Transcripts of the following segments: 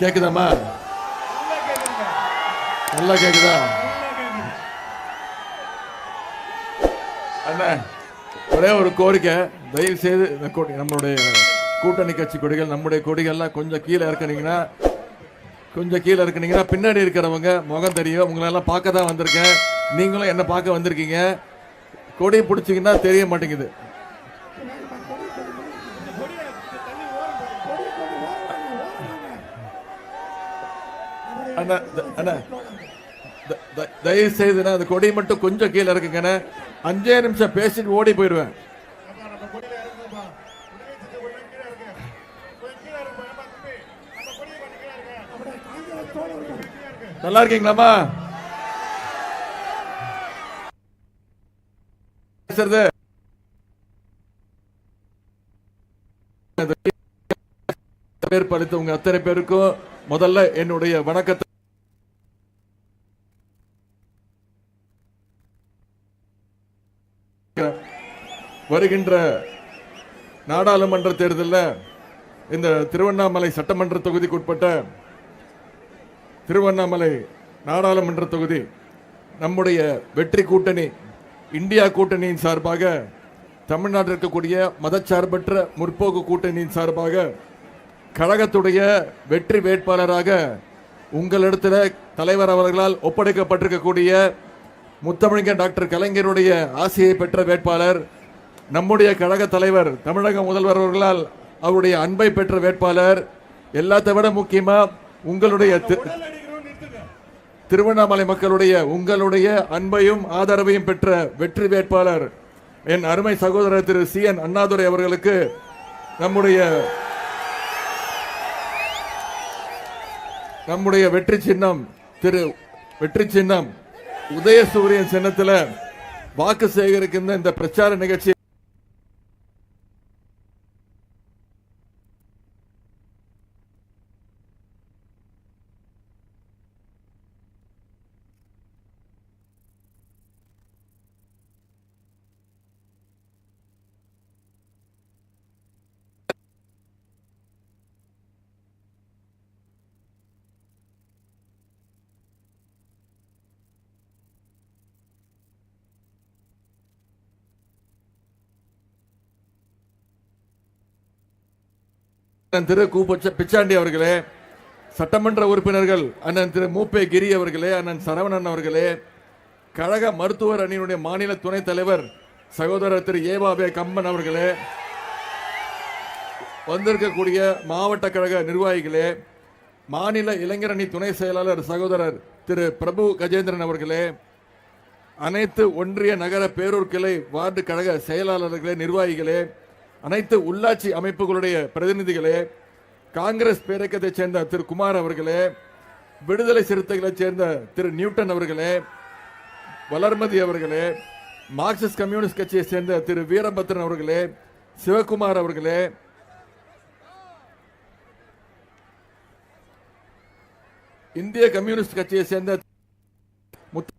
கேக்குதாமா நல்லா கேக்குதா? அண்ணா ஒரே ஒரு கோரிக்கை. தயவு செய்து நம்மளுடைய கூட்டணி கட்சி கொடிகள் நம்முடைய கொடிகள்லாம் கொஞ்சம் கீழே இறக்குனீங்கன்னா கொஞ்சம் கீழே இருக்கிறீங்கன்னா பின்னாடி இருக்கிறவங்க முகம் தெரியும். உங்களெல்லாம் பார்க்க தான் வந்திருக்கேன். நீங்களும் என்ன பார்க்க வந்திருக்கீங்க. கொடி பிடிச்சிங்கன்னா தெரிய மாட்டேங்குது. அண்ணா அண்ணா. தயவு செய்து அந்த கொடி மட்டும் கொஞ்சம் கீழே இருக்குங்கண்ணே அஞ்சே நிமிஷம் பேசிட்டு ஓடி போயிடுவேன். நல்லா இருக்கீங்களாமா பேசுறது. பேர் படித்தவங்க அத்தனை பேருக்கும் முதல்ல என்னுடைய வணக்கத்தை வருகின்ற நாடாளுமன்ற தேர்தலில் இந்த திருவண்ணாமலை சட்டமன்ற தொகுதிக்கு உட்பட்ட திருவண்ணாமலை நாடாளுமன்ற தொகுதி நம்முடைய வெற்றி கூட்டணி இந்தியா கூட்டணியின் சார்பாக தமிழ்நாட்டில் இருக்கக்கூடிய மதச்சார்பற்ற முற்போக்கு கூட்டணியின் சார்பாக கழகத்துடைய வெற்றி வேட்பாளராக உங்களிடத்தில் தலைவர் அவர்களால் ஒப்படைக்கப்பட்டிருக்கக்கூடிய முத்தமிழர் டாக்டர் கலைஞருடைய ஆசையை பெற்ற வேட்பாளர் நம்முடைய கழக தலைவர் தமிழக முதல்வர் அவர்களால் அவருடைய அன்பை பெற்ற வேட்பாளர் எல்லாத்தை விட முக்கியமா உங்களுடைய தி- திருவண்ணாமலை மக்களுடைய உங்களுடைய அன்பையும் ஆதரவையும் பெற்ற வெற்றி வேட்பாளர் என் அருமை சகோதரர் திரு சி என் அண்ணாதுரை அவர்களுக்கு நம்முடைய நம்முடைய வெற்றி சின்னம் திரு வெற்றி சின்னம் உதயசூரியன் சின்னத்தில் வாக்கு சேகரிக்கின்ற இந்த பிரச்சார நிகழ்ச்சி திரு கூப்பச்ச பிச்சாண்டி அவர்களே சட்டமன்ற உறுப்பினர்கள் அண்ணன் திரு மூப்பே கிரி அவர்களே அண்ணன் சரவணன் அவர்களே கழக மருத்துவர் அணியினுடைய மாநில துணைத் தலைவர் சகோதரர் திரு ஏவாபே கம்மன் அவர்களே வந்திருக்கக்கூடிய மாவட்ட கழக நிர்வாகிகளே மாநில இளைஞர் அணி துணை செயலாளர் சகோதரர் திரு பிரபு கஜேந்திரன் அவர்களே அனைத்து ஒன்றிய நகர பேரூர் கிளை வார்டு கழக செயலாளர்களே நிர்வாகிகளே அனைத்து உள்ளாட்சி அமைப்புகளுடைய பிரதிநிதிகளே காங்கிரஸ் பேரக்கத்தைச் சேர்ந்த திரு குமார் அவர்களே விடுதலை சிறுத்தைகளைச் சேர்ந்த திரு நியூட்டன் அவர்களே வளர்மதி அவர்களே மார்க்சிஸ்ட் கம்யூனிஸ்ட் கட்சியை சேர்ந்த திரு வீரபத்ரன் அவர்களே சிவகுமார் அவர்களே இந்திய கம்யூனிஸ்ட் கட்சியை சேர்ந்த முத்து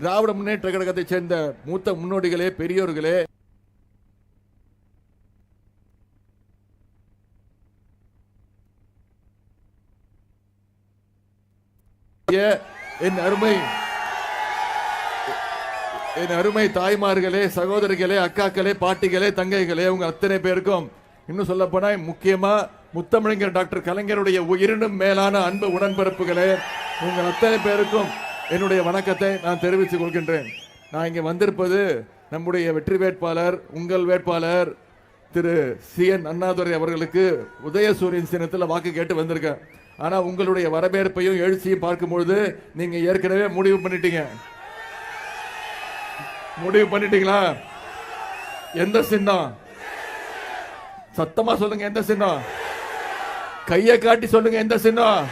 திராவிட முன்னேற்ற கழகத்தைச் சேர்ந்த மூத்த முன்னோடிகளே பெரியோர்களே. என் அருமை என் அருமை தாய்மார்களே சகோதரிகளே அக்காக்களே பாட்டிகளே தங்கைகளே உங்க அத்தனை பேருக்கும் இன்னும் சொல்ல போனா முக்கியமா முத்தமிழங்கர் டாக்டர் கலைஞருடைய உயிரினும் மேலான அன்பு உடன்பிறப்புகளே உங்கள் அத்தனை பேருக்கும் என்னுடைய வணக்கத்தை நான் தெரிவித்துக் கொள்கின்றேன். நான் இங்கே வந்திருப்பது நம்முடைய வெற்றி வேட்பாளர் உங்கள் வேட்பாளர் திரு சி. என். அண்ணாதுரை அவர்களுக்கு உதயசூரியன் சின்னத்தில் வாக்கு கேட்டு வந்திருக்கேன். ஆனால் உங்களுடைய வரவேற்பையும் எழுச்சியும் பார்க்கும்பொழுது நீங்கள் ஏற்கனவே முடிவு பண்ணிட்டீங்க. முடிவு பண்ணிட்டீங்களா? எந்த சின்னம்? சத்தமா சொல்லுங்க எந்த சின்னம்? கையை காட்டி சொல்லுங்க எந்த சின்னம்?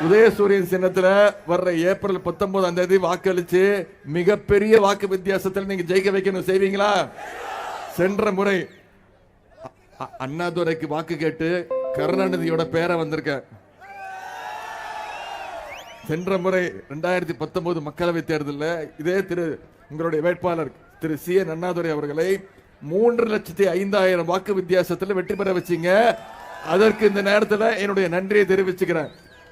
உதயசூரியன் சின்னத்துல வர்ற ஏப்ரல் பத்தொன்பதாம் தேதி வாக்களிச்சு மிகப்பெரிய வாக்கு வித்தியாசத்தில் நீங்க ஜெயிக்க வைக்கணும். செய்வீங்களா? சென்ற முறை அ- அ- அண்ணாதுரைக்கு வாக்கு கேட்டு கருணாநிதியோட பேரை வந்திருக்கேன். சென்ற முறை ரெண்டாயிரத்தி பத்தொன்பது மக்களவை தேர்தலில் இதே திரு உங்களுடைய வேட்பாளர் திரு சி என் அண்ணாதுரை அவர்களை மூன்று லட்சத்தி ஐந்தாயிரம் வாக்கு வித்தியாசத்தில் வெற்றி பெற வச்சீங்க. அதற்கு இந்த நேரத்தில் என்னுடைய நன்றியை தெரிவிச்சுக்கிறேன்.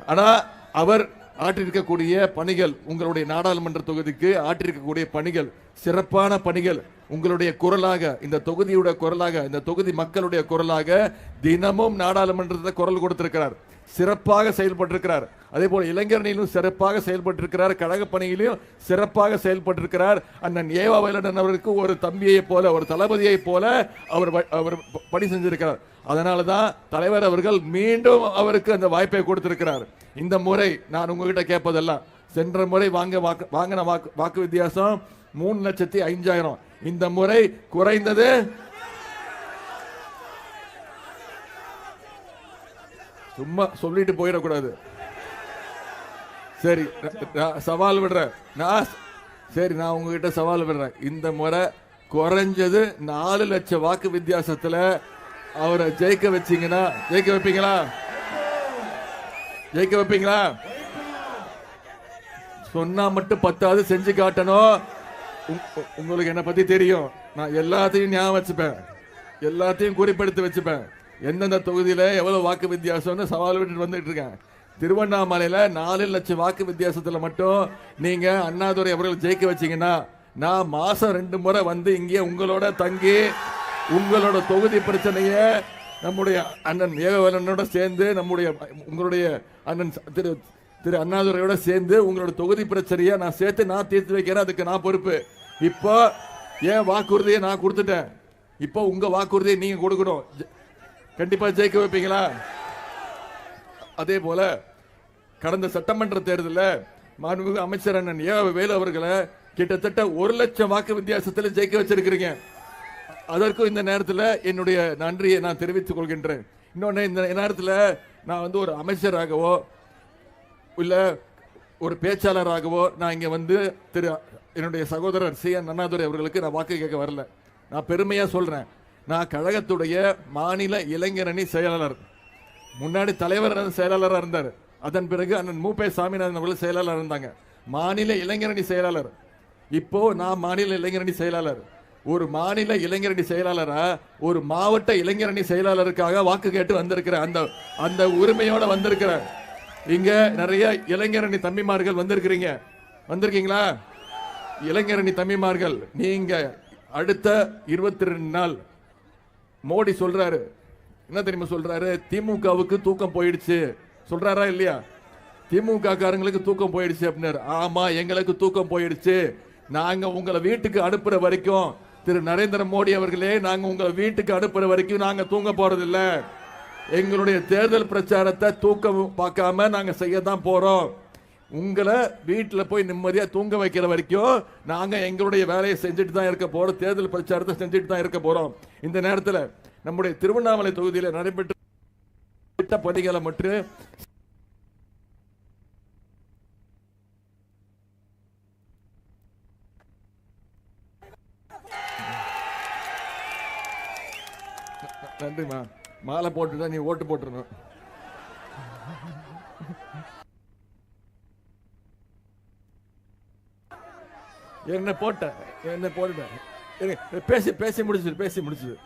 ஆனா அவர் ஆற்றிருக்கக்கூடிய பணிகள் உங்களுடைய நாடாளுமன்ற தொகுதிக்கு ஆற்றிருக்கக்கூடிய பணிகள் சிறப்பான பணிகள் உங்களுடைய குரலாக இந்த தொகுதியோட குரலாக இந்த தொகுதி மக்களுடைய குரலாக தினமும் நாடாளுமன்றத்தில் குரல் கொடுத்திருக்கிறார். சிறப்பாக செயல்பட்டிருக்கிறார். அதே போல் இளைஞரணியிலும் சிறப்பாக செயல்பட்டிருக்கிறார். கழக பணியிலும் சிறப்பாக செயல்பட்டிருக்கிறார். அண்ணன் ஏவா வேலன் அவருக்கு ஒரு தம்பியைப் போல ஒரு தளபதியைப் போல அவர் வ- அவர் பணி செஞ்சிருக்கிறார். அதனால தான் தலைவர் அவர்கள் மீண்டும் அவருக்கு அந்த வாய்ப்பை கொடுத்திருக்கிறார். இந்த முறை நான் உங்ககிட்ட கேட்பதெல்லாம் சென்ற முறை வாங்க வாக்கு வாங்கின வாக்கு வாக்கு வித்தியாசம் மூணு லட்சத்தி ஐந்தாயிரம். இந்த முறை குறைந்தது சும்மா சொல்லிட்டு போயிடக்கூடாது. சரி நான் சவால் விடுறேன். நான் சரி நான் உங்ககிட்ட சவால் விடுறேன். இந்த முறை குறைஞ்சது நாலு லட்சம் வாக்கு வித்தியாசத்துல அவரை ஜெயிக்க வச்சீங்கன்னா ஜெயிக்க வைப்பீங்களா? ஜெயிக்க வைப்பீங்களா? சொன்னா மட்டும் பத்தாவது செஞ்சு காட்டணும். உங்களுக்கு என்ன பத்தி தெரியும். நான் எல்லாத்தையும் ஞாபகம் வச்சுப்பேன். எல்லாத்தையும் குறிப்பெடுத்து வச்சுப்பேன். எந்தெந்த தொகுதியில் எவ்வளோ வாக்கு வித்தியாசம்னு சவால் விட்டுட்டு வந்துட்டு இருக்கேன். திருவண்ணாமலையில் நாலு லட்சம் வாக்கு வித்தியாசத்தில் மட்டும் நீங்கள் அண்ணாதுரை அவர்கள் ஜெயிக்க வச்சிங்கன்னா நான் மாதம் ரெண்டு முறை வந்து இங்கே உங்களோட தங்கி உங்களோட தொகுதி பிரச்சனையை நம்முடைய அண்ணன் ஏகவலனோட சேர்ந்து நம்முடைய உங்களுடைய அண்ணன் திரு திரு அண்ணாதுரையோட சேர்ந்து உங்களோட தொகுதி பிரச்சனையை நான் சேர்த்து நான் தீர்த்து வைக்கிறேன். அதுக்கு நான் பொறுப்பு. இப்போ ஏன் வாக்குறுதியை நான் கொடுத்துட்டேன். இப்போ உங்கள் வாக்குறுதியை நீங்கள் கொடுக்கணும். கண்டிப்பா ஜெயிக்க வைப்பீங்களா? அதே போல கடந்த சட்டமன்ற தேர்தலில் மாண்புமிகு அமைச்சர் அண்ணன் ஏ வேலு அவர்களை கிட்டத்தட்ட ஒரு லட்சம் வாக்கு வித்தியாசத்தில் ஜெயிக்க வச்சிருக்கிறீங்க. அதற்கும் இந்த நேரத்தில் என்னுடைய நன்றியை நான் தெரிவித்துக் கொள்கின்றேன். இன்னொன்று இந்த நேரத்தில் நான் வந்து ஒரு அமைச்சராகவோ இல்லை ஒரு பேச்சாளராகவோ நான் இங்கே வந்து திரு என்னுடைய சகோதரர் சி என் அண்ணாதுரை அவர்களுக்கு நான் வாக்கு கேட்க வரல. நான் பெருமையாக சொல்கிறேன் நான் கழகத்துடைய மாநில இளைஞரணி செயலாளர். முன்னாடி தலைவர் செயலாளராக இருந்தார். அதன் பிறகு அண்ணன் மூப்பே சாமிநாதன் அவர்கள் செயலாளர் இருந்தாங்க. மாநில இளைஞரணி செயலாளர். இப்போ நான் மாநில இளைஞரணி செயலாளர். ஒரு மாநில இளைஞரணி செயலாளரா ஒரு மாவட்ட இளைஞரணி செயலாளருக்காக வாக்கு கேட்டு வந்திருக்கிறேன் அந்த அந்த உரிமையோட வந்திருக்கிறேன் இங்க நிறைய இளைஞரணி தம்பிமார்கள் வந்திருக்கிறீங்க. வந்திருக்கீங்களா? இளைஞரணி தம்பிமார்கள் நீங்க அடுத்த இருபத்தி ரெண்டு நாள் மோடி சொல்றாரு. என்ன தெரியுமா சொல்றாரு? திமுகவுக்கு தூக்கம் போயிடுச்சு. சொல்றாரா இல்லையா? திமுக காரங்களுக்கு தூக்கம் போயிடுச்சு அப்படின்னாரு. ஆமா எங்களுக்கு தூக்கம் போயிடுச்சு. நாங்க உங்களை வீட்டுக்கு அனுப்புற வரைக்கும் திரு நரேந்திர மோடி அவர்களே நாங்க உங்களை வீட்டுக்கு அனுப்புற வரைக்கும் நாங்க தூங்க போறதில்ல. எங்களுடைய தேர்தல் பிரச்சாரத்தை தூக்கம் பார்க்காம நாங்க செய்ய தான் போறோம். உங்களை வீட்டில் போய் நிம்மதியாக தூங்க வைக்கிற வரைக்கும் நாங்கள் எங்களுடைய வேலையை செஞ்சுட்டு தான் இருக்க போகிறோம் தேர்தல் பிரச்சாரத்தை செஞ்சுட்டு தான் இருக்க போகிறோம் இந்த நேரத்தில் நம்முடைய திருவண்ணாமலை தொகுதியில் நடைபெற்ற திட்ட பணிகளை மற்றும் நன்றிம்மா. மாலை போட்டுட்டா நீ ஓட்டு போட்டுருணும் என்ன போட்டேன் என்ன போட்டுட்டேன் பேசி பேசி முடிச்சது பேசி முடிச்சது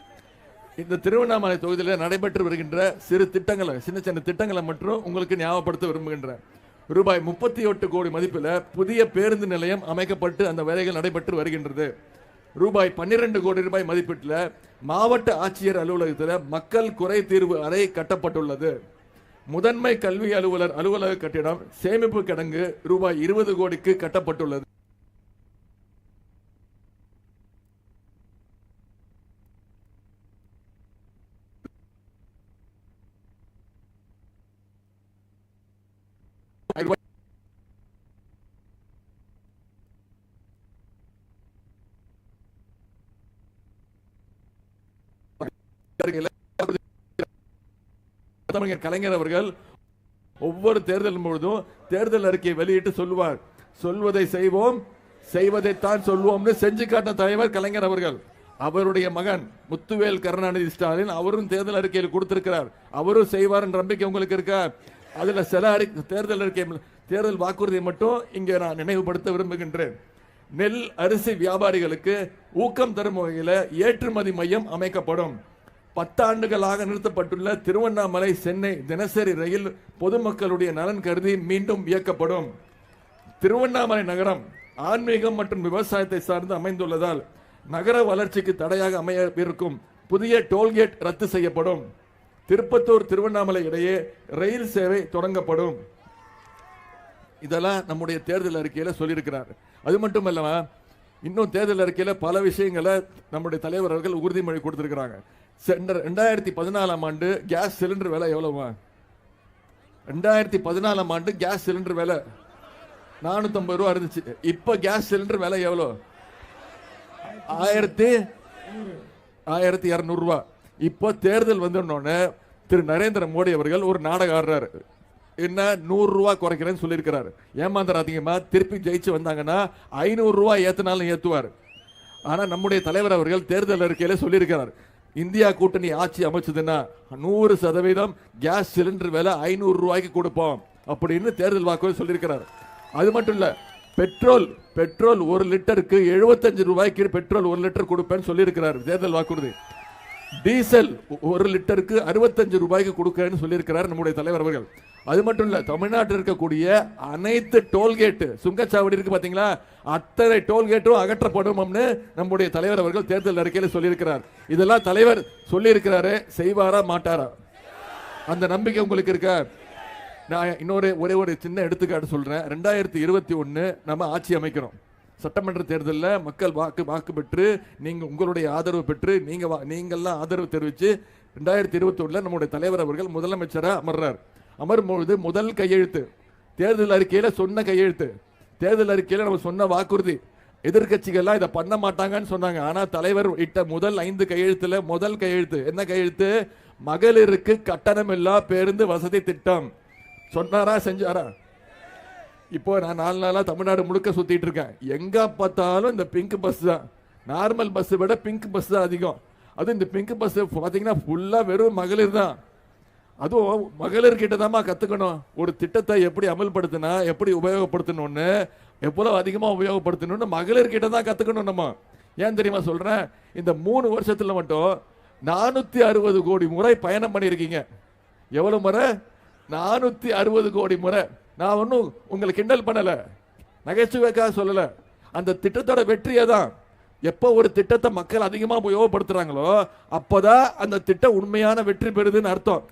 இந்த திருவண்ணாமலை தொகுதியில் நடைபெற்று வருகின்ற சிறு திட்டங்களை சின்ன சின்ன திட்டங்களை மட்டும் உங்களுக்கு ஞாபகப்படுத்த விரும்புகின்றேன். ரூபாய் முப்பத்தி எட்டு கோடி மதிப்பில் புதிய பேருந்து நிலையம் அமைக்கப்பட்டு அந்த வேலைகள் நடைபெற்று வருகின்றது. ரூபாய் பன்னிரண்டு கோடி ரூபாய் மதிப்பீட்டில் மாவட்ட ஆட்சியர் அலுவலகத்தில் மக்கள் குறை தீர்வு அறை கட்டப்பட்டுள்ளது. முதன்மை கல்வி அலுவலர் அலுவலக கட்டிடம் சேமிப்பு கிடங்கு ரூபாய் இருபது கோடிக்கு கட்டப்பட்டுள்ளது. தமிழர் கலைஞர் அவர்கள் ஒவ்வொரு தேர்தல் பொழுதும் தேர்தல் அறிக்கையை வெளியிட்டு சொல்லுவார். சொல்வதை செய்வோம் செய்வதைத்தான் சொல்வோம்னு செஞ்சு காட்டின தலைவர் கலைஞர் அவர்கள். அவருடைய மகன் முத்துவேல் கருணாநிதி ஸ்டாலின் அவரும் தேர்தல் அறிக்கையில் கொடுத்திருக்கிறார். அவரும் செய்வார் என்ற நம்பிக்கை உங்களுக்கு இருக்கா? அதில் சில அறி தேர்தல் அறிக்கை தேர்தல் வாக்குறுதியை மட்டும் இங்கே நான் நினைவுபடுத்த விரும்புகின்றேன். நெல் அரிசி வியாபாரிகளுக்கு ஊக்கம் தரும் வகையில் ஏற்றுமதி மையம் அமைக்கப்படும். பத்தாண்டுகளாக நிறுத்தப்பட்டுள்ள திருவண்ணாமலை சென்னை தினசரி ரயில் பொதுமக்களுடைய நலன் கருதி மீண்டும் இயக்கப்படும். திருவண்ணாமலை நகரம் ஆன்மீகம் மற்றும் விவசாயத்தை சார்ந்து அமைந்துள்ளதால் நகர வளர்ச்சிக்கு தடையாக அமைய இருக்கும் புதிய டோல்கேட் ரத்து செய்யப்படும். திருப்பத்தூர் திருவண்ணாமலை இடையே ரயில் சேவை தொடங்கப்படும். இதெல்லாம் நம்முடைய தேர்தல் அறிக்கையில் சொல்லியிருக்கிறார். அது மட்டும் இல்லாமல் இன்னும் தேர்தல் அறிக்கையில் பல விஷயங்களை நம்முடைய தலைவர் அவர்கள் உறுதிமொழி கொடுத்துருக்கிறாங்க. ரெண்டாயிரத்தி பதினாலாம் ஆண்டு கேஸ் சிலிண்டர் விலை எவ்வளோவா ரெண்டாயிரத்தி பதினாலாம் ஆண்டு கேஸ் சிலிண்டர் விலை நானூற்றம்பது ரூபா இருந்துச்சு. இப்ப கேஸ் சிலிண்டர் விலை எவ்வளோ? ஆயிரத்தி ஆயிரத்தி இரநூறுவா இப்போ தேர்தல் வந்தோடனே திரு நரேந்திர மோடி அவர்கள் ஒரு நாடகம் ஆடுறாரு. என்ன நூறுரூவா குறைக்கிறேன்னு சொல்லியிருக்கிறாரு. ஏமாந்துடாதீங்கம்மா திருப்பி ஜெயிச்சு வந்தாங்கன்னா ஐநூறுரூவா ஏற்றினாலும் ஏற்றுவார் ஆனால் நம்முடைய தலைவர் அவர்கள் தேர்தல் அறிக்கையில் சொல்லியிருக்கிறார். இந்தியா கூட்டணி ஆட்சி அமைச்சதுன்னா நூறு சதவீதம் கேஸ் சிலிண்டர் விலை ஐநூறு ரூபாய்க்கு கொடுப்போம் அப்படின்னு தேர்தல் வாக்குறுதி சொல்லியிருக்கிறார். அது மட்டும் இல்ல பெட்ரோல் பெட்ரோல் ஒரு லிட்டருக்கு 75 ரூபாய்க்கு பெட்ரோல் ஒரு லிட்டர் கொடுப்பேன்னு சொல்லியிருக்கிறார் தேர்தல் வாக்குறுதி. டீசல் ஒரு லிட்டருக்கு 65 ரூபாய்க்கு கொடுக்கறேன்னு சொல்லியிருக்கிறார் நம்முடைய தலைவர் அவர்கள். அது மட்டும் இல்ல தமிழ்நாட்டில் இருக்கக்கூடிய அனைத்து டோல்கேட்டு சுங்கச்சாவடி இருக்கு பாத்தீங்களா? அத்தனை டோல்கேட்டும் அகற்றப்படும்னு நம்முடைய தலைவர் அவர்கள் தேர்தல் அறிக்கையில் சொல்லியிருக்கிறார். இதெல்லாம் தலைவர் சொல்லியிருக்கிறாரு செய்வாரா மாட்டாரா? அந்த நம்பிக்கை உங்களுக்கு இருக்கா? நான் இன்னொரு ஒரே ஒரு சின்ன எடுத்துக்காட்டு சொல்றேன். ரெண்டாயிரத்தி இருபத்தி ஒன்று நம்ம ஆட்சி அமைக்கிறோம் சட்டமன்ற தேர்தலில் மக்கள் வாக்கு வாக்கு பெற்று நீங்கள் உங்களுடைய ஆதரவு பெற்று நீங்கள் வா- நீங்கள்லாம் ஆதரவு தெரிவித்து ரெண்டாயிரத்தி இருபத்தி நம்முடைய தலைவர் அவர்கள் முதலமைச்சராக அமர்றார். அமரும்பொழுது முதல் கையெழுத்து. தேர்தல் அறிக்கையில் சொன்ன கையெழுத்து. தேர்தல் அறிக்கையில் நம்ம சொன்ன வாக்குறுதி. எதிர்க்கட்சிகள்லாம் இதை பண்ண மாட்டாங்கன்னு சொன்னாங்க. ஆனால் தலைவர் இட்ட முதல் ஐந்து கையெழுத்தில் முதல் கையெழுத்து. என்ன கையெழுத்து? மகளிருக்கு கட்டணமில்லா பேருந்து வசதி திட்டம். சொன்னாரா செஞ்சாரா? இப்போ நான் நாலு நாளாக தமிழ்நாடு முழுக்க சுற்றிட்டு இருக்கேன். எங்கே பார்த்தாலும் இந்த பிங்க் பஸ் தான். நார்மல் பஸ்ஸை விட பிங்க் பஸ் தான் அதிகம். அதுவும் இந்த பிங்க் பஸ் பார்த்தீங்கன்னா ஃபுல்லாக வெறும் மகளிர் தான். அதுவும் மகளிர்கிட்ட தான்மா கற்றுக்கணும் ஒரு திட்டத்தை எப்படி அமல்படுத்தினா எப்படி உபயோகப்படுத்தணும்னு எவ்வளோ அதிகமாக உபயோகப்படுத்தணும்னு மகளிர்கிட்ட தான் கற்றுக்கணும் நம்ம. ஏன் தெரியுமா சொல்கிறேன் இந்த மூணு வருஷத்தில் மட்டும் நானூற்றி அறுபது கோடி முறை பயணம் பண்ணியிருக்கீங்க. எவ்வளோ முறை? நானூற்றி அறுபது கோடி முறை. நான் ஒன்றும் உங்களை கிண்டல் பண்ணலை. நகைச்சுவைக்காக சொல்லலை. அந்த திட்டத்தோட வெற்றியை தான். எப்போ ஒரு திட்டத்தை மக்கள் அதிகமாக உபயோகப்படுத்துகிறாங்களோ அப்போ தான் அந்த திட்டம் உண்மையான வெற்றி பெறுதுன்னு அர்த்தம்.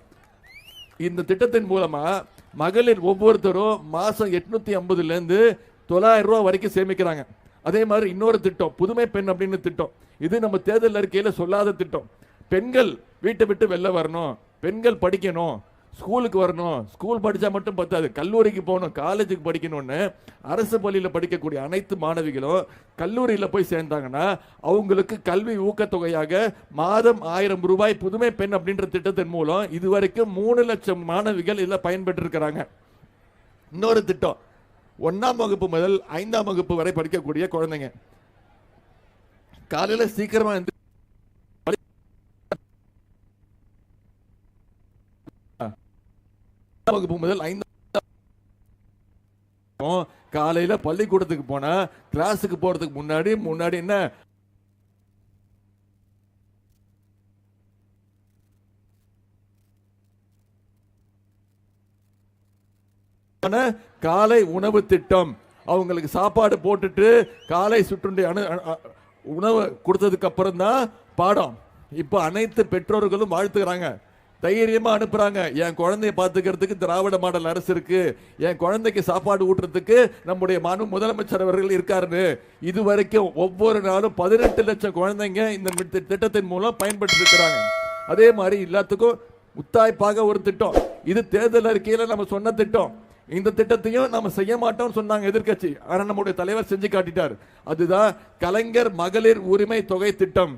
இந்த திட்டத்தின் மூலமா மகளிர் ஒவ்வொருத்தரும் மாசம் எட்நூத்தி ஐம்பதுல இருந்து தொள்ளாயிரம் ரூபாய் வரைக்கும் சேமிக்கிறாங்க. அதே மாதிரி இன்னொரு திட்டம் புதுமை பெண் அப்படின்னு திட்டம். இது நம்ம தேர்தல் அறிக்கையில சொல்லாத திட்டம். பெண்கள் வீட்டை விட்டு வெளில வரணும். பெண்கள் படிக்கணும். ஸ்கூலுக்கு வரணும். ஸ்கூல் படித்தா மட்டும் பத்தாது. கல்லூரிக்கு போகணும். காலேஜுக்கு படிக்கணும்னு அரசு பள்ளியில் படிக்கக்கூடிய அனைத்து மாணவிகளும் கல்லூரியில் போய் சேர்ந்தாங்கன்னா அவங்களுக்கு கல்வி ஊக்கத்தொகையாக மாதம் ஆயிரம் ரூபாய் புதுமை பெண் அப்படின்ற திட்டத்தின் மூலம் இதுவரைக்கும் மூணு லட்சம் மாணவிகள் இதில் பயன்பெற்றிருக்கிறாங்க. இன்னொரு திட்டம். ஒன்றாம் வகுப்பு முதல் ஐந்தாம் வகுப்பு வரை படிக்கக்கூடிய குழந்தைங்க. காலையில் சீக்கிரமாக வகுப்பு முதல் ஐந்தாம் காலையில பள்ளிக்கூடத்துக்கு போனா கிளாஸுக்கு போறதுக்கு முன்னாடி முன்னாடி என்ன? காலை உணவு திட்டம். அவங்களுக்கு சாப்பாடு போட்டுட்டு காலை சுற்றுண்டி அணு உணவு கொடுத்ததுக்கு அப்புறம் தான் பாடம். இப்போ அனைத்து பெற்றோர்களும் வாழ்த்துக்கிறாங்க தைரியமாக அனுப்புகிறாங்க என் குழந்தைய பார்த்துக்கிறதுக்கு திராவிட மாடல் அரசு இருக்குது என் குழந்தைக்கு சாப்பாடு ஊட்டுறதுக்கு நம்முடைய மனு முதலமைச்சர் அவர்கள் இருக்காருன்னு. இது வரைக்கும் ஒவ்வொரு நாளும் பதினெட்டு லட்சம் குழந்தைங்க இந்த திட்டத்தின் மூலம் பயன்பட்டு இருக்கிறாங்க அதே மாதிரி எல்லாத்துக்கும் முத்தாய்ப்பாக ஒரு திட்டம். இது தேர்தல் அறிக்கையில் நம்ம சொன்ன திட்டம். இந்த திட்டத்தையும் நம்ம செய்ய மாட்டோம்னு சொன்னாங்க எதிர்க்கட்சி. ஆனால் நம்முடைய தலைவர் செஞ்சு காட்டிட்டார். அதுதான் கலைஞர் மகளிர் உரிமை தொகை திட்டம்.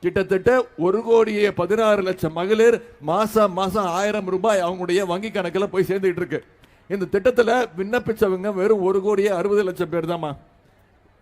கிட்டத்தட்ட ஒரு கோடியே பதினாறு லட்சம் மகளிர் மாசம் மாசம் ஆயிரம் ரூபாய் அவங்களுடைய வங்கி கணக்கில் போய் சேர்ந்துட்டு இருக்கு. இந்த திட்டத்தில் விண்ணப்பிச்சவங்க வெறும் ஒரு கோடியே அறுபது லட்சம் பேர் தாம்மா.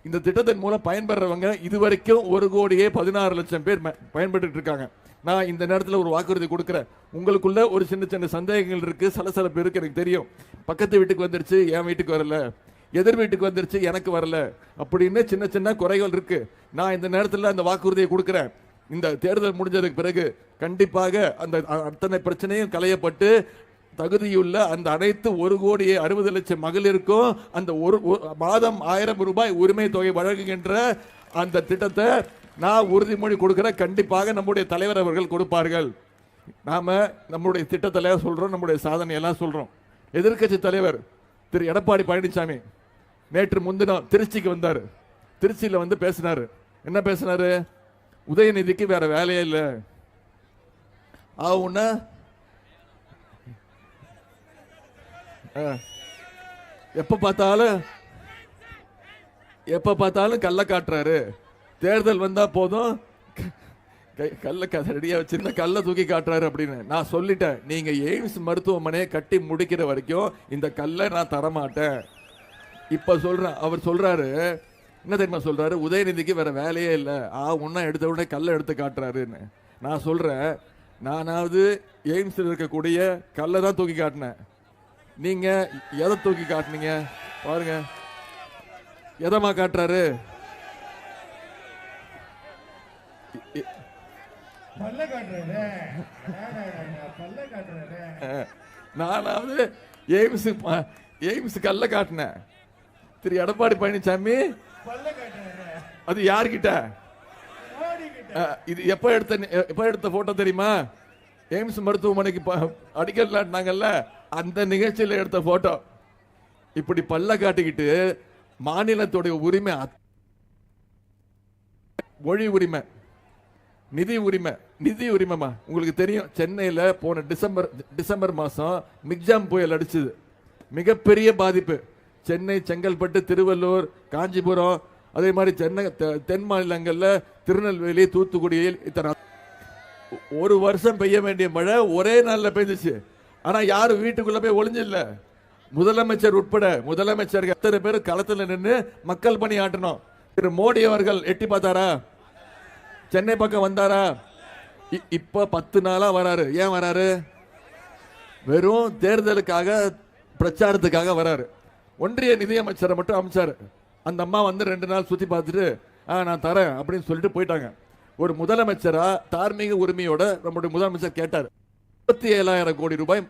இந்த திட்டத்தின் மூலம் பயன்பெறவங்க இதுவரைக்கும் ஒரு கோடியே பதினாறு லட்சம் பேர் பயன்பட்டு இருக்காங்க. நான் இந்த நேரத்தில் ஒரு வாக்குறுதி கொடுக்குறேன். உங்களுக்குள்ள ஒரு சின்ன சின்ன சந்தேகங்கள் இருக்கு சலசலப்பு இருக்கு எனக்கு தெரியும். பக்கத்து வீட்டுக்கு வந்துருச்சு என் வீட்டுக்கு வரல. எதிர் வீட்டுக்கு வந்துருச்சு எனக்கு வரல. அப்படின்னு சின்ன சின்ன குறைகள் இருக்கு. நான் இந்த நேரத்தில் அந்த வாக்குறுதியை கொடுக்குறேன். இந்த தேர்தல் முடிஞ்சதுக்கு பிறகு கண்டிப்பாக அந்த அத்தனை பிரச்சனையும் களையப்பட்டு தகுதியுள்ள அந்த அனைத்து ஒரு கோடியே அறுபது லட்சம் மகளிருக்கும் அந்த ஒரு ஒரு மாதம் ஆயிரம் ரூபாய் உரிமை தொகை வழங்குகின்ற அந்த திட்டத்தை நான் உறுதிமொழி கொடுக்கிற கண்டிப்பாக நம்முடைய தலைவர் அவர்கள் கொடுப்பார்கள். நாம நம்முடைய திட்டத்தில் சொல்றோம் நம்முடைய சாதனையெல்லாம் சொல்றோம். எதிர்க்கட்சி தலைவர் திரு எடப்பாடி பழனிசாமி நேற்று முன்தினம் திருச்சிக்கு வந்தார். திருச்சியில் வந்து பேசினார். என்ன பேசினாரு? உதயநிதிக்கு வேற வேலையே இல்லை. ஆ எப்ப பார்த்தாலும் எப்ப பார்த்தாலும் கள்ள காட்டுறாரு. தேர்தல் வந்தா போதும். க- கை- கள்ள கதடியா வச்சிருந்த தூக்கி காட்டுறாரு அப்படின்னு. நான் சொல்லிட்டேன். நீங்கள் எய்ம்ஸ் மருத்துவமனையை கட்டி முடிக்கிற வரைக்கும் இந்த கல்லை நான் தரமாட்டேன். இப்போ சொல்கிறேன் அவர் சொல்கிறாரு என்ன தெரியுமா சொல்றாரு? உதயநிதிக்கு வேற வேலையே இல்லை. ஆ உன்ன எடுத்த உடனே கல்லை எடுத்து காட்டுறாருன்னு. நான் சொல்றேன் நானாவது எய்ம்ஸில் இருக்கக்கூடிய கல்லை தான் தூக்கி காட்டினேன். நீங்க எதை தூக்கி காட்டுனீங்க? பாருங்க. எதமா காட்டுறாரு? நானாவது எய்ம்ஸ் எய்ம்ஸ் கல்ல காட்டினேன். திரு எடப்பாடி பழனிசாமி அது யார்கிட்ட? இது எப்ப எடுத்த எப்ப எடுத்த போட்டோ தெரியுமா? எய்ம்ஸ் மருத்துவமனைக்கு அடிக்கல் நாட்டினாங்கல்ல அந்த நிகழ்ச்சியில் எடுத்த போட்டோ இப்படி பல்ல காட்டிக்கிட்டு மாநிலத்துடைய உரிமை மொழி உரிமை நிதி உரிமை நிதி உரிமைமா உங்களுக்கு தெரியும் சென்னையில் போன டிசம்பர் டிசம்பர் மாதம் மிக்ஜாம் புயல் அடிச்சது. மிகப்பெரிய பாதிப்பு. சென்னை செங்கல்பட்டு திருவள்ளூர் காஞ்சிபுரம் அதே மாதிரி சென்னை தெ- தென் மாநிலங்களில் திருநெல்வேலி தூத்துக்குடியில் இத்தனை ஒரு வருஷம் பெய்ய வேண்டிய மழை ஒரே நாளில் பெய்ஞ்சிச்சு ஆனால் யாரும் வீட்டுக்குள்ளே போய் ஒளிஞ்சில்ல முதலமைச்சர் உட்பட முதலமைச்சர் எத்தனை பேர் களத்தில் நின்று மக்கள் பணி ஆட்டணும். திரு மோடி அவர்கள் எட்டி பார்த்தாரா? சென்னை பக்கம் வந்தாரா? இ- இப்ப பத்து நாளா வராரு. ஏன் வராரு? வெறும் தேர்தலுக்காக பிரச்சாரத்துக்காக வராரு. ஒன்றிய நிதியமைச்சரை மட்டும் அமைச்சாரு. அந்த அம்மா வந்து ரெண்டு நாள் சுத்தி பார்த்துட்டு ஆ நான் தரேன் அப்படின்னு சொல்லிட்டு போயிட்டாங்க. ஒரு முதலமைச்சரா தார்மீக உரிமையோட நம்முடைய முதலமைச்சர் கேட்டார். முப்பத்தி ஏழாயிரம் கோடி ரூபாய்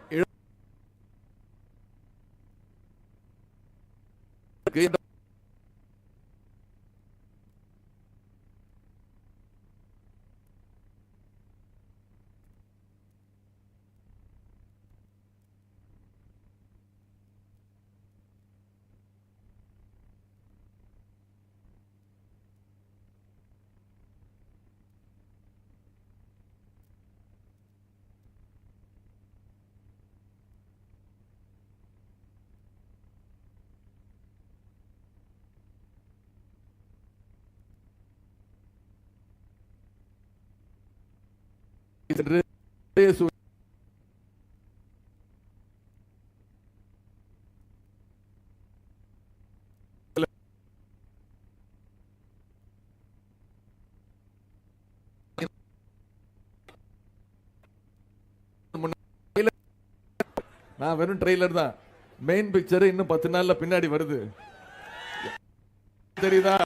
என்று நான் வெறும் ட்ரெய்லர் தான். மெயின் பிக்சர் இன்னும் பத்து நாள்ல பின்னாடி வருது. தெரியுதா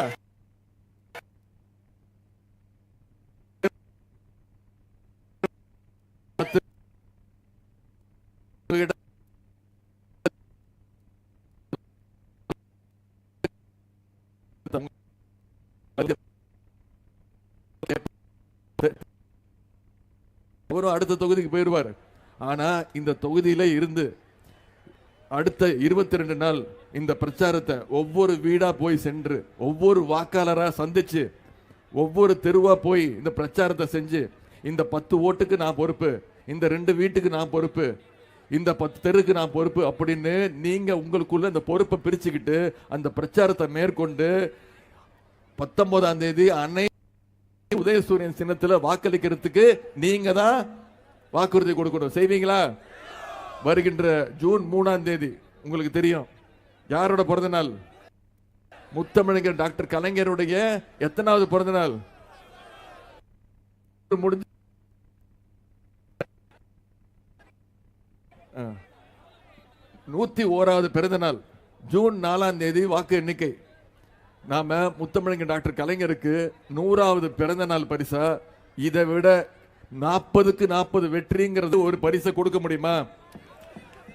பத்து அவரும் அடுத்த தொகுதிக்கு போயிடுவார். ஆனால் இந்த தொகுதியில் இருந்து அடுத்த இருபத்தி ரெண்டு நாள் இந்த பிரச்சாரத்தை ஒவ்வொரு வீடாக போய் சென்று ஒவ்வொரு வாக்காளராக சந்திச்சு ஒவ்வொரு தெருவாக போய் இந்த பிரச்சாரத்தை செஞ்சு இந்த பத்து ஓட்டுக்கு நான் பொறுப்பு இந்த ரெண்டு வீட்டுக்கு நான் பொறுப்பு இந்த பத்து தெருக்கு நான் பொறுப்பு அப்படின்னு நீங்கள் உங்களுக்குள்ள இந்த பொறுப்பை பிரிச்சுக்கிட்டு அந்த பிரச்சாரத்தை மேற்கொண்டு பத்தொன்பதாம் தேதி அனை உதயசூரியன் சின்னத்தில் வாக்களிக்கிறதுக்கு நீங்க தான் வாக்குறுதி கொடுக்கணும். செய்வீங்களா? வருகின்ற ஜூன் மூணாம் தேதி. உங்களுக்கு தெரியும். யாரோட பிறந்த நாள்? முத்தமிழங்கர் டாக்டர் கலைஞருடைய எத்தனாவது பிறந்த நாள்? முடிஞ்சு நூத்தி ஓராவது பிறந்த நாள். ஜூன் நாலாம் தேதி வாக்கு எண்ணிக்கை. நாம முத்தமிழங்க டாக்டர் கலைஞருக்கு நூறாவது பிறந்த நாள் பரிசா? இதை விட நாற்பதுக்கு நாற்பது வெற்றிங்கிறது ஒரு பரிசை கொடுக்க முடியுமா?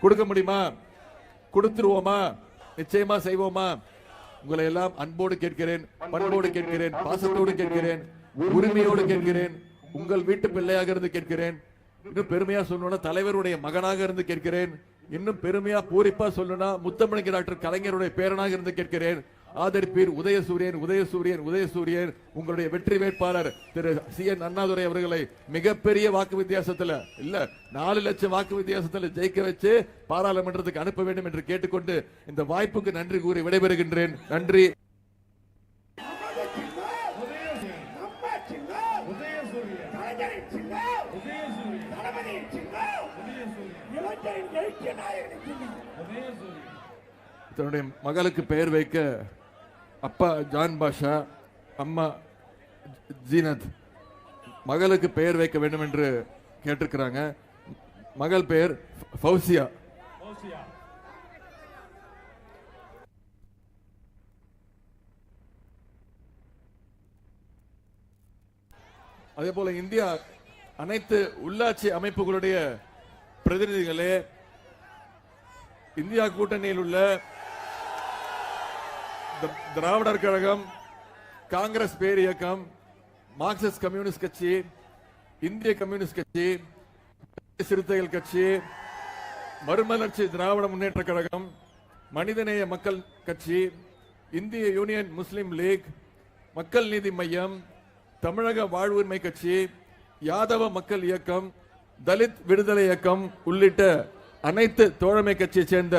கொடுக்க முடியுமா? கொடுத்துருவோமா? நிச்சயமா செய்வோமா? உங்களை எல்லாம் அன்போடு கேட்கிறேன் பண்போடு கேட்கிறேன் பாசத்தோடு கேட்கிறேன் உரிமையோடு கேட்கிறேன் உங்கள் வீட்டு பிள்ளையாக இருந்து கேட்கிறேன். இன்னும் பெருமையா சொல்லணும்னா தலைவருடைய மகனாக இருந்து கேட்கிறேன். இன்னும் பெருமையா பூரிப்பா சொல்லணும்னா முத்தமிழங்க டாக்டர் கலைஞருடைய பேரனாக இருந்து கேட்கிறேன். ஆதரிப்பீர் உதயசூரியன் உதயசூரியன் உதயசூரியன் உங்களுடைய வெற்றி வேட்பாளர் திரு சி என் அண்ணாதுரை அவர்களை மிகப்பெரிய வாக்கு வித்தியாசத்துல இல்ல நாலு லட்சம் வாக்கு வித்தியாசத்துல ஜெயிக்க வச்சு பாராளுமன்றத்துக்கு அனுப்ப வேண்டும் என்று கேட்டுக்கொண்டு இந்த வாய்ப்புக்கு நன்றி கூறி விடைபெறுகின்றேன். நன்றி. தன்னுடைய மகளுக்கு பெயர் வைக்க அப்பா ஜான் பாஷா அம்மா ஜீனத் மகளுக்கு பெயர் வைக்க வேண்டும் என்று கேட்டிருக்கிறாங்க. மகள் பெயர் ஃபௌசியா. அதே போல இந்தியா அனைத்து உள்ளாட்சி அமைப்புகளுடைய பிரதிநிதிகளே இந்தியா கூட்டணியில் உள்ள திராவிடர் கழகம் காங்கிரஸ் பேர் இயக்கம் மார்க்சிஸ்ட் கம்யூனிஸ்ட் கட்சி இந்திய கம்யூனிஸ்ட் கட்சி சிறுத்தைகள் கட்சி மறுமலர்ச்சி திராவிட முன்னேற்ற கழகம் மனிதநேய மக்கள் கட்சி இந்திய யூனியன் முஸ்லிம் லீக் மக்கள் நீதி மையம் தமிழக வாழ்வுரிமை கட்சி யாதவ மக்கள் இயக்கம் தலித் விடுதலை இயக்கம் உள்ளிட்ட அனைத்து தோழமை கட்சியை சேர்ந்த